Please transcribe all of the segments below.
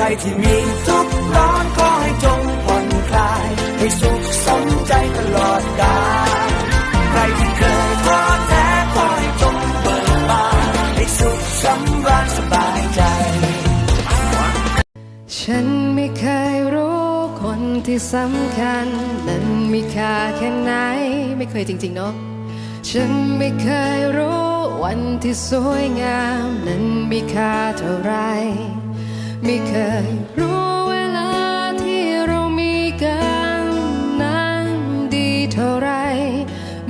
รที่มีทุกข์ร้อนก็ให้จงผ่อนคลาย ให้สุขสมใจตลอดกาลใครที่เคยท้อแท้ก็ให้จงเบิกบานให้สุขสำราญสบายใจ ฉันไม่เคยรู้คนที่สำคัญนั้นมีค่าแค่ไหน ไม่เคยจริง ๆ เนาะฉันไม่เคยรู้วันที่สวยงาม นั้นมีค่าเท่าไร ไม่เคยรู้เวลาที่เรามีกันนั้นดีเท่าไร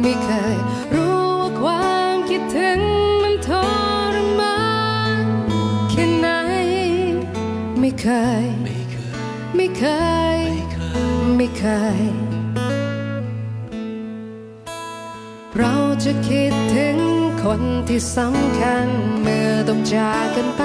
ไม่เคยรู้ว่าความคิดถึงมันทรมานแค่ไหน ไม่เคย ไม่เคย ไม่เคย เราจะคิดถึงคนที่สำคัญเมื่อต้องจากกันไป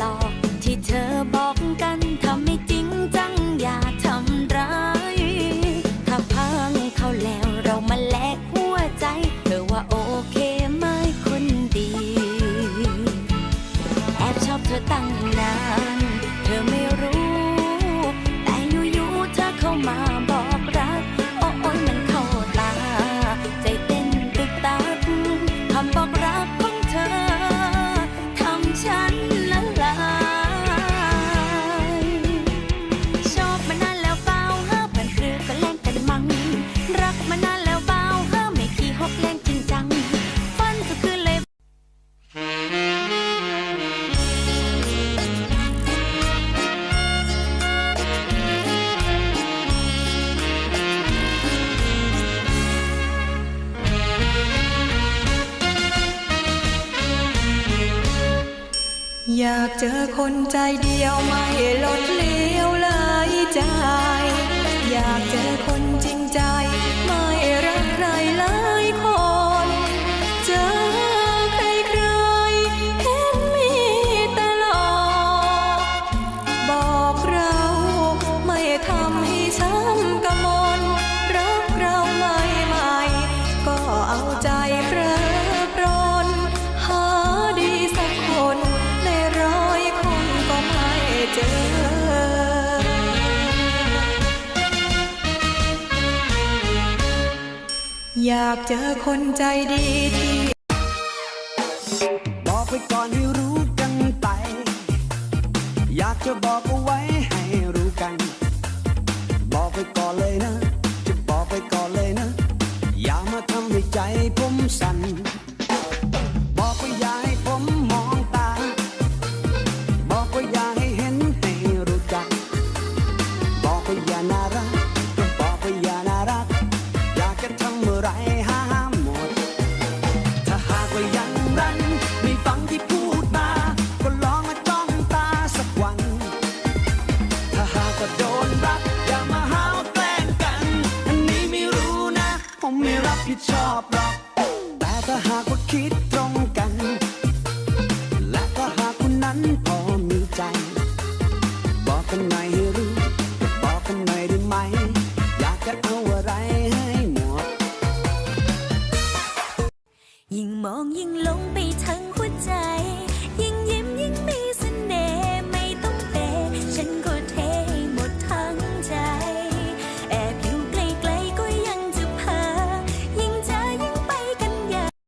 หลอกที่เธอ อยากเจอคนใจเดียวไม่ลดเลีากเจอคนใจดีที่บอกไปก่อนให้รู้กันไป อยากจะบอกเอาไว้ให้รู้กัน บอกไปก่อนเลยนะ จะบอกไปก่อนเลยนะ อย่ามาทำให้ใจผมสั่น กว่าโดนรักอย่ามาหาวแกล้งกัน อันนี้ไม่รู้นะ ผมไม่รับผิดชอบหรอก แต่ถ้าหากว่าคิดตรงกัน และถ้าหากคุณนั้นพอมีใจ บอกกันหน่อยให้รู้บอกกันหน่อยได้ไหม อยากจะเอาอะไรให้หมด ยิ่งมองยิ่งหลงไปทั้ง